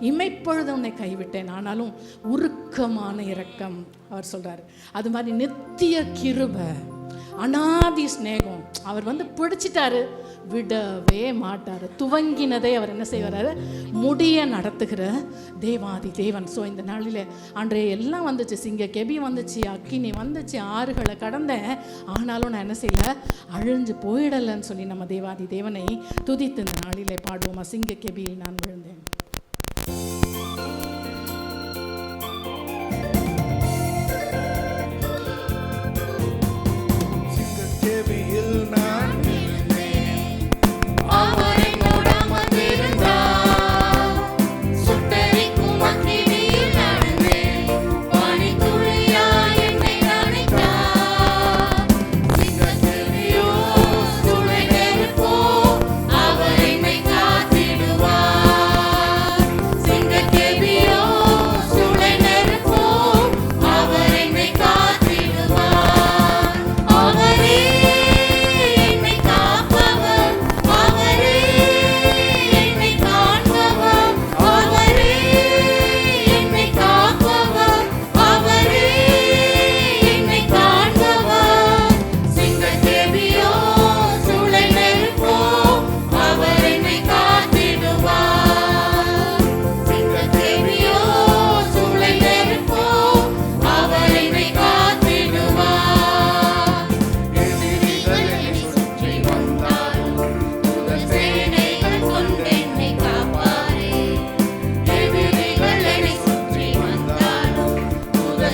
இமைப்பொழுது உன்னை கைவிட்டேன். ஆனாலும் உருக்கமான இரக்கம் அவர் சொல்கிறார் அது மாதிரி நித்திய கிருபை அனாதி சிநேகம். அவர் வந்து பிடிச்சிட்டாரு. விடவே மாட்டார். துவங்கினதை அவர் என்ன செய்வார்? முடிய நடத்துகிற தேவாதி தேவன். ஸோ இந்த நாளில் அன்றைய எல்லாம் வந்துச்சு. சிங்க கெபி வந்துச்சு அக்கினி வந்துச்சு ஆறுகளை கடந்தேன். ஆனாலும் நான் என்ன செய்யல? அழிஞ்சு போயிடலைன்னு சொல்லி நம்ம தேவாதி தேவனை துதித்து இந்த நாளிலே பாடுவோமா? சிங்க கெபியில் நான் விழுந்தேன்.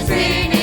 Sing.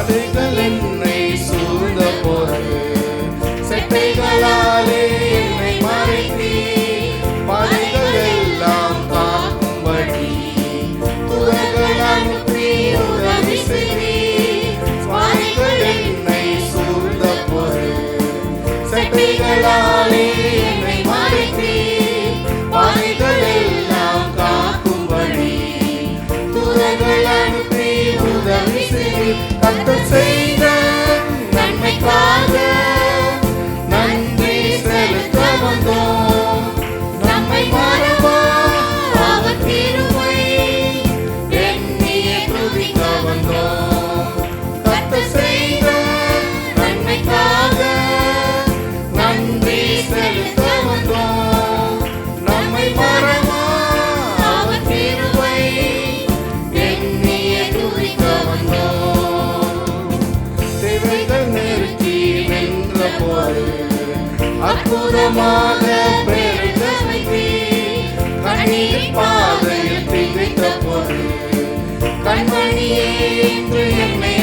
பாதைகள் என்னை சூழ்ந்த போற அற்புதமாக பெருக கண்ணீர் பாதையில் திகைத்த கண்மணியே என்று என்னை